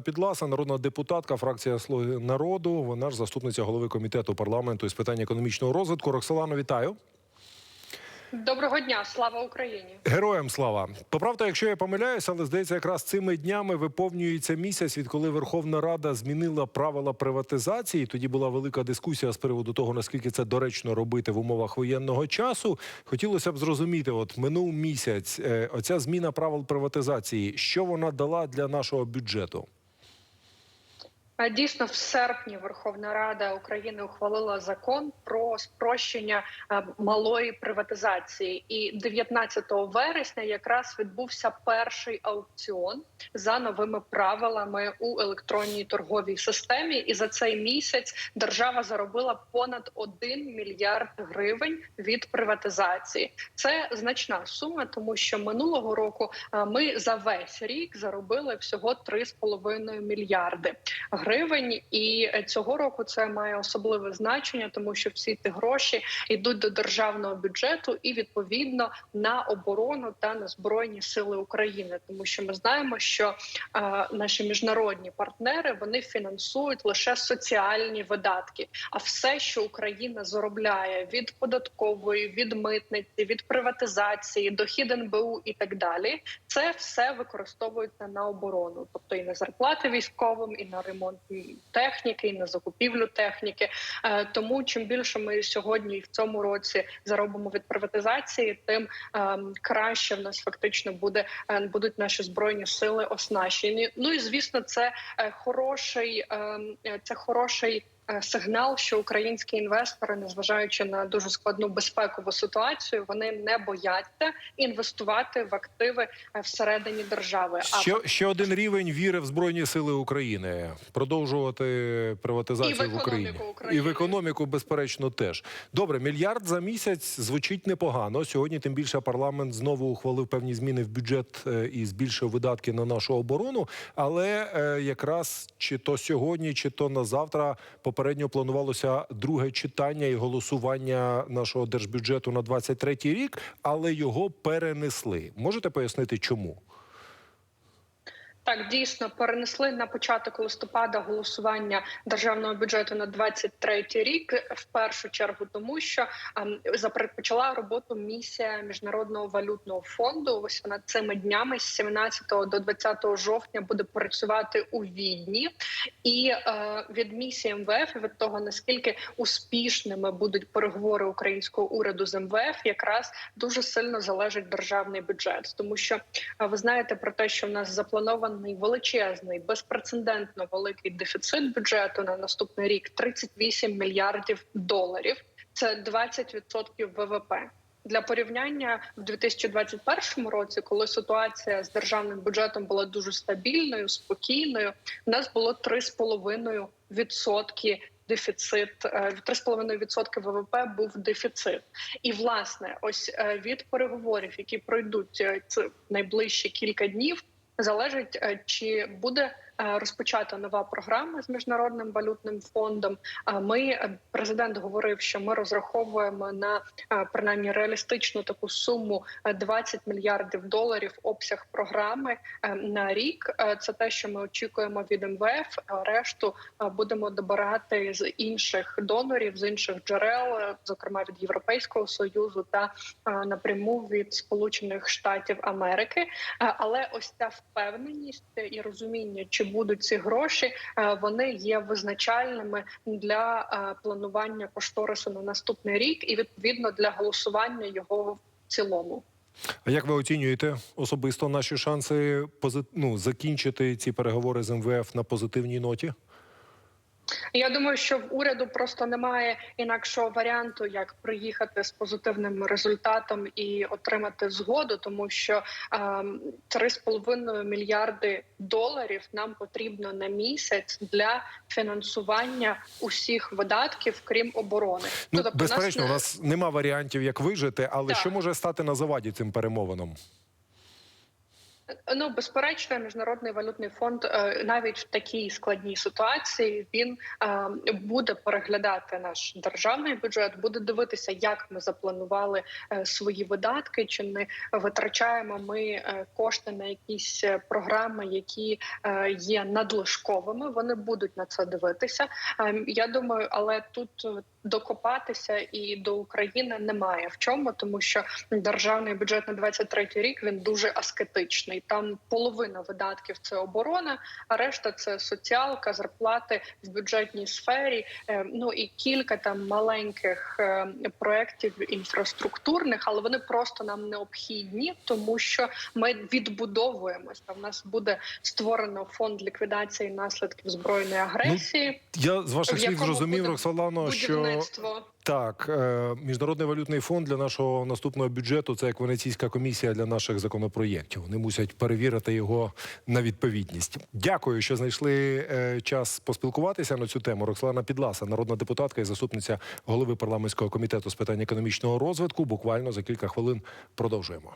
Підласа, народна депутатка, фракція Слуги народу. Вона ж заступниця голови комітету парламенту із питань економічного розвитку. Роксолано, вітаю. Доброго дня, слава Україні! Героям слава. Поправте, якщо я помиляюся, але здається, якраз цими днями виповнюється місяць, відколи Верховна Рада змінила правила приватизації. Тоді була велика дискусія з приводу того, наскільки це доречно робити в умовах воєнного часу. Хотілося б зрозуміти, от минув місяць, е, оця зміна правил приватизації, що вона дала для нашого бюджету? Дійсно, в серпні Верховна Рада України ухвалила закон про спрощення е, малої приватизації, і 19 вересня якраз відбувся перший аукціон за новими правилами у електронній торговій системі. І за цей місяць держава заробила понад 1 мільярд гривень від приватизації. Це значна сума, тому що минулого року е, ми за весь рік заробили всього 3,5 мільярди гривень. І е, цього року це має особливе значення, тому що всі ті гроші йдуть до державного бюджету і відповідно на оборону та на збройні сили України, тому що ми знаємо, що е, наші міжнародні партнери вони фінансують лише соціальні видатки. А все, що Україна заробляє від податкової, від митниці, від приватизації, дохід НБУ і так далі, це все використовується на оборону, тобто і на зарплати військовим, і на ремонт техніки, і на закупівлю техніки. Е, Тому чим більше ми сьогодні і в цьому році заробимо від приватизації, тим ем, краще в нас фактично буде е, будуть наші збройні сили оснащені. Ну і звісно, це е, хороший, ем, це хороший. Е, Сигнал, що українські інвестори, незважаючи на дуже складну безпекову ситуацію, вони не бояться інвестувати в активи е, всередині держави. А Ще, ще один рівень віри в Збройні Сили України. Продовжувати приватизацію І в в Україні. України. І в економіку, безперечно, теж. Добре, мільярд за місяць звучить непогано. Сьогодні, тим більше, парламент знову ухвалив певні зміни в бюджет е, і збільшив видатки на нашу оборону. Але якраз чи то сьогодні, чи то на завтра попередньо планувалося друге читання і голосування нашого держбюджету на 23 рік, але його перенесли. Можете пояснити, чому? Так, дійсно перенесли на початок листопада голосування державного бюджету на 23 рік. В першу чергу, тому що ем, запри- почала роботу місія міжнародного валютного фонду. Ось вона цими днями з 17 до 20 жовтня буде працювати у Відні, і е, від місії МВФ від того наскільки успішними будуть переговори українського уряду з МВФ, якраз дуже сильно залежить державний бюджет, тому що Ви знаєте про те, що в нас запланований величезний, безпрецедентно великий дефіцит бюджету на наступний рік 38 мільярдів доларів. Це 20% ВВП. Для порівняння в 2021 році, коли ситуація з державним бюджетом була дуже стабільною, спокійною, у нас було 3,5% відсотки дефіцит, е, 3,5% ВВП був дефіцит. І власне, ось е, від переговорів, які пройдуть е, найближчі кілька днів, залежить е, чи буде розпочата нова програма з міжнародним валютним фондом. А ми е, президент говорив, що ми розраховуємо на е, принаймні реалістичну таку суму е, 20 мільярдів доларів обсяг програми е, на рік. Е, Це те, що ми очікуємо від МВФ. Решту е, будемо добирати з інших донорів, з інших джерел, е, зокрема від Європейського союзу та е, напряму від Сполучених Штатів Америки. Е, Але ось ця впевненість і розуміння, чи будуть ці гроші, е, вони є визначальними для е, планування кошторису на наступний рік і відповідно для голосування його в цілому. А як ви оцінюєте особисто наші шанси ну, закінчити ці переговори з МВФ на позитивній ноті? Я думаю, що в уряду просто немає інакшого варіанту, як приїхати з позитивним результатом і отримати згоду, тому що ем, 3,5 мільярди доларів нам потрібно на місяць для фінансування усіх видатків, крім оборони. Ну, тобто, у нас безперечно, у нас нема варіантів, як вижити, але Так. що може стати на заваді цим перемовинам? Ну безперечно, міжнародний валютний фонд е, навіть в такій складній ситуації він е, буде переглядати наш державний бюджет, буде дивитися, як ми запланували е, свої видатки, чи не витрачаємо ми кошти на якісь програми, які є надлишковими. Вони будуть на це дивитися. Е, Я думаю, але тут докопатися і до України немає в чому, тому що державний бюджет на 23 рік він дуже аскетичний. Там половина видатків це оборона, а решта це соціалка, зарплати в бюджетній сфері. е, Ну і кілька там маленьких е, проєктів інфраструктурних, але вони просто нам необхідні, тому що ми відбудовуємось. Там в нас буде створено фонд ліквідації наслідків збройної агресії. Я з ваших слів зрозумів, Роксолано, що будівництво. так, е, міжнародний валютний фонд для нашого наступного бюджету це як венеційська комісія для наших законопроєктів. Вони мусять перевірити його на відповідність. Дякую, що знайшли е, час поспілкуватися на цю тему. Роксолана Підласа, народна депутатка і заступниця голови парламентського комітету з питань економічного розвитку. Буквально за кілька хвилин продовжуємо.